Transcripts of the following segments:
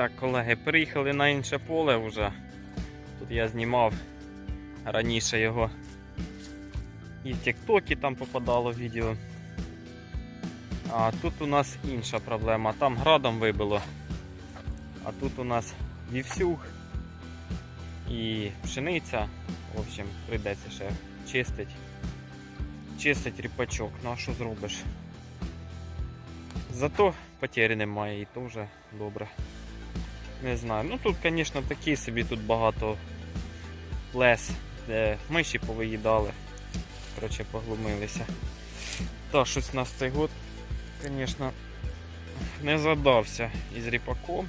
Так, колеги, переїхали на інше поле вже. Тут я знімав раніше його. І в Тіктокі там попадало відео. А тут у нас інша проблема. Там градом вибило. А тут у нас вівсюг і пшениця. В общем, прийдеться ще чистить. Чистить ріпачок. Ну а що зробиш? Зато потері немає і то вже добре. Не знаю. Ну тут, звісно, такі собі тут багато лес, де миші повиїдали. Коротше, поглумилися. Та, щось у нас цей год, звісно, не задався із ріпаком.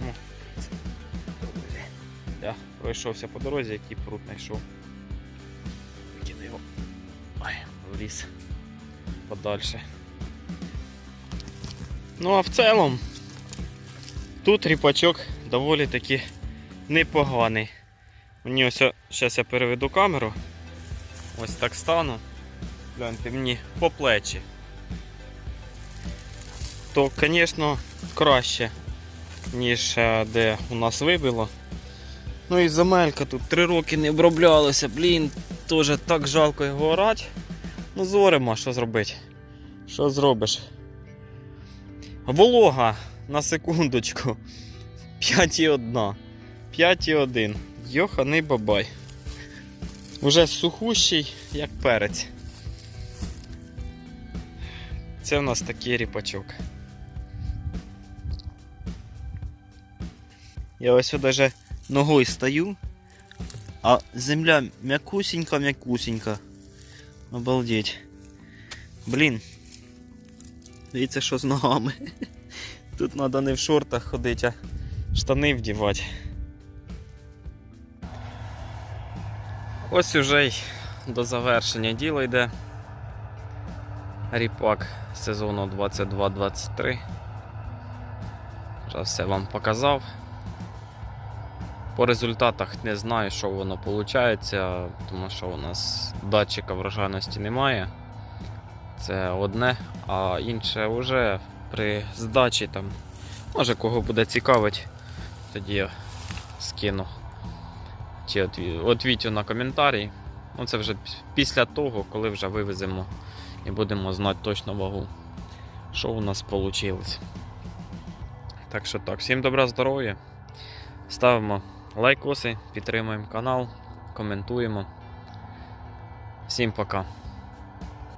Ну, я пройшовся по дорозі, який пруд знайшов. Викину його. Ой, в ліс подальше. Ну а в цілому тут ріпачок доволі таки непоганий. Мені ось зараз я переведу камеру. Ось так стану. Гляньте мені по плечі. То, звісно, краще, ніж е, де у нас вибило. Ну і земелька тут 3 роки не оброблялося, блін, теж так жалко його орати. Ну зоримо, що зробити. Що зробиш? Волога на секундочку. 5,1. 5,1. Йоханий бабай. Уже сухущий, як перець. Це в нас такий ріпачок. Я ось даже ногою стою, а земля м'якусенька-м'якусенька. Обалдеть. Блін. Дивіться, що з ногами. Тут треба не в шортах ходити, а штани вдівати. Ось уже й до завершення діло йде. Ріпак сезону 22-23. Вже все вам показав. По результатах не знаю, що воно виходить, тому що у нас датчика врожайності немає. Це одне, а інше вже при здачі там. Може кого буде цікавить, тоді я скину. Чи на коментарі. Ну це вже після того, коли вже вивеземо і будемо знати точно вагу, що у нас вийшло. Так що так, всім добра здоров'я. Ставимо лайкоси, підтримуємо канал, коментуємо. Всім пока.